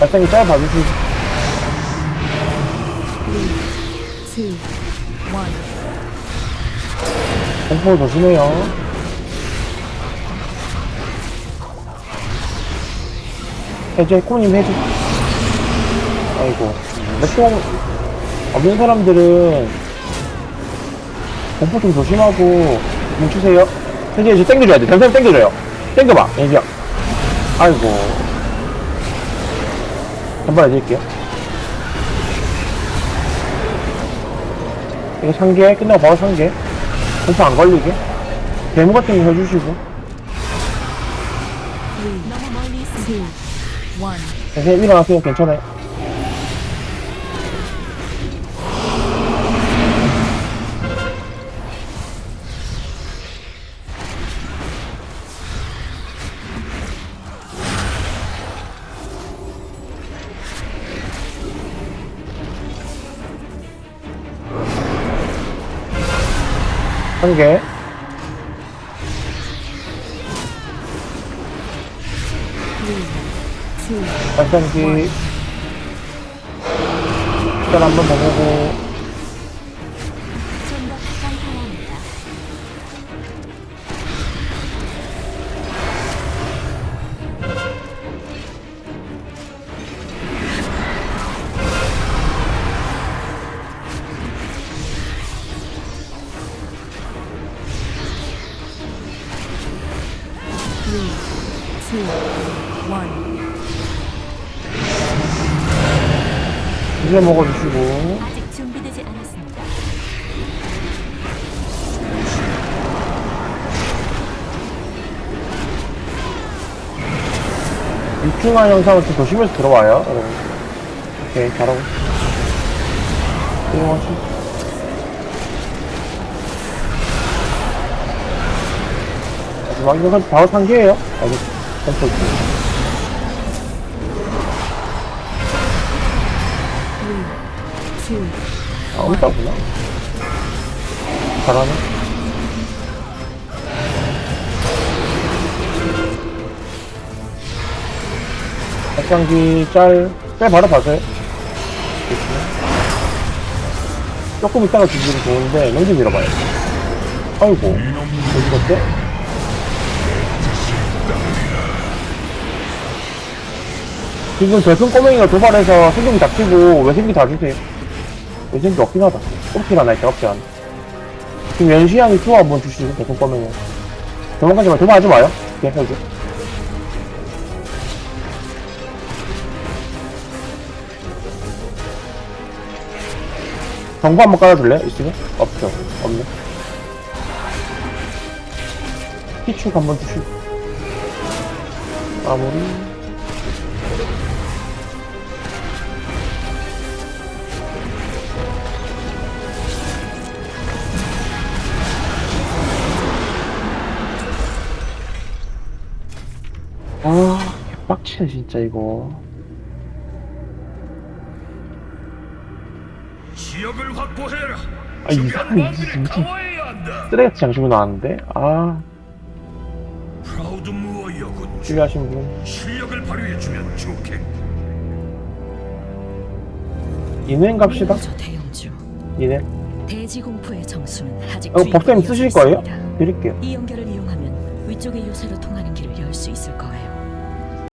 발생이 two, one. 공포 조심해요. 해제, 코님 해제. 아이고. 몇종 없는 사람들은 공포 좀 조심하고 뭉치세요. 현재 이제 땡겨줘야 돼. 잠시만 땡겨줘요. 땡겨봐, 얘기야. 아이고. 한번 해드릴게요. 이거 상계 끝나고 바로 상계. 공포 안 걸리게. 데모 같은 거 해주시고. 선생님 일어나세요. 괜찮아요. 한 개. 발전기. 시간 한번 더 보고. 이제 먹어주시고 아직 준비되지 않았습니다. 육중한 영상을 좀 조심해서 들어와요. 여러분. 오케이, 잘하고. 조용하시 이거 바로 상계예요. Three, two, 아, 없다구나. 잘하네. 발장기 짤, 짤 바로 봐서요. 조금 있다가 주시면 좋은데, 넘기 밀어봐요. 아이고, 어디 갔대? 지금 저큰 꼬맹이가 도발해서 생존기 다 치고, 외생기 다 주세요. 외생기 없긴 하다. 않아, 있다, 꼽질 않아. 지금 연시향이 투어 한번 주시고, 저큰 꼬맹이. 도망가지 마, 도망하지 마요. 예, 여기. 정보 한번 깔아줄래? 있으면? 없죠. 없네. 피축 한번 주시고. 마무리. 아, 빡치네, 진짜, 이거. 지역을 확보해라. 아, 이 주변 사람이 보안들이 무슨-. 쓰레기같이 장식으로 나왔는데? 아, 필요하신 분. 실력을 발휘해 주면 좋겠고. 이행 갑시다. 저 대형주. 대지 공포의 점수는 아직 어, 법사님 쓰실 없습니다. 거예요? 드릴게요. 이 연결을 이용하면 위쪽의 요새로 통하는 길을 열 수 있을 거예요.